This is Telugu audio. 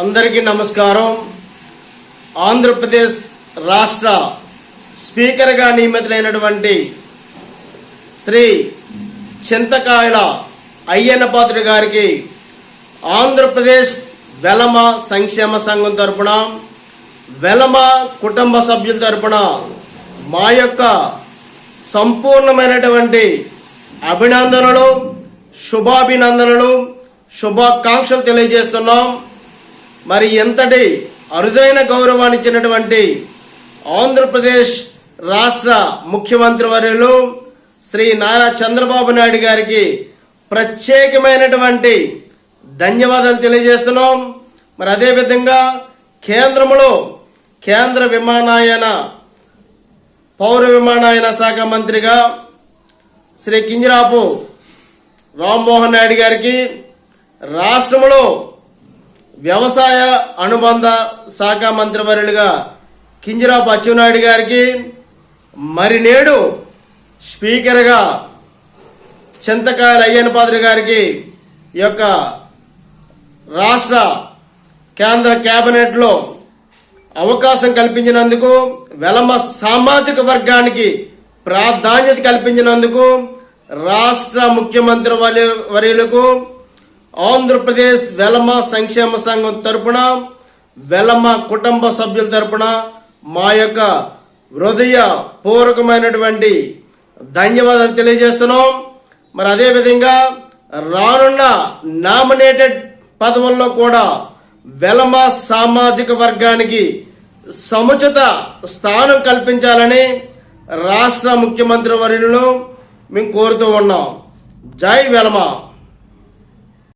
అందరికీ నమస్కారం. ఆంధ్రప్రదేశ్ రాష్ట్ర స్పీకర్గా నియమితులైనటువంటి శ్రీ చింతకాయల అయ్యన్నపాత్రుడి గారికి ఆంధ్రప్రదేశ్ వెలమ సంక్షేమ సంఘం తరపున వెలమ కుటుంబ సభ్యుల తరపున మా యొక్క సంపూర్ణమైనటువంటి అభినందనలు శుభాభినందనలు శుభాకాంక్షలు తెలియజేస్తున్నాం. మరి ఎంతటి అరుదైన గౌరవాన్ని ఇచ్చినటువంటి ఆంధ్రప్రదేశ్ రాష్ట్ర ముఖ్యమంత్రి వర్యులు శ్రీ నారా చంద్రబాబు నాయుడు గారికి ప్రత్యేకమైనటువంటి ధన్యవాదాలు తెలియజేస్తున్నాం. మరి అదేవిధంగా కేంద్రంలో కేంద్ర విమానయాన పౌర విమానయాన శాఖ మంత్రిగా శ్రీ కింజరాపు రామ్మోహన్ నాయుడు గారికి రాష్ట్రంలో వ్యవసాయ అనుబంధ శాఖ మంత్రివర్యులుగా కింజరాపు అచ్చెన్నాయుడు గారికి మరి నేడు స్పీకర్గా చింతకాయల అయ్యనపాదుడి గారికి ఈ యొక్క రాష్ట్ర కేంద్ర కేబినెట్లో అవకాశం కల్పించినందుకు వెలమ సామాజిక వర్గానికి ప్రాధాన్యత కల్పించినందుకు రాష్ట్ర ముఖ్యమంత్రి వర్యులకు ఆంధ్రప్రదేశ్ వెలమ సంక్షేమ సంఘం తరపున వెలమ కుటుంబ సభ్యుల తరపున మా యొక్క హృదయ పూర్వకమైనటువంటి ధన్యవాదాలు తెలియజేస్తున్నాం. మరి అదేవిధంగా రానున్న నామినేటెడ్ పదవుల్లో కూడా వెలమ సామాజిక వర్గానికి సముచిత స్థానం కల్పించాలని రాష్ట్ర ముఖ్యమంత్రి వర్యులను మేము కోరుతూ ఉన్నాం. జై వెలమ.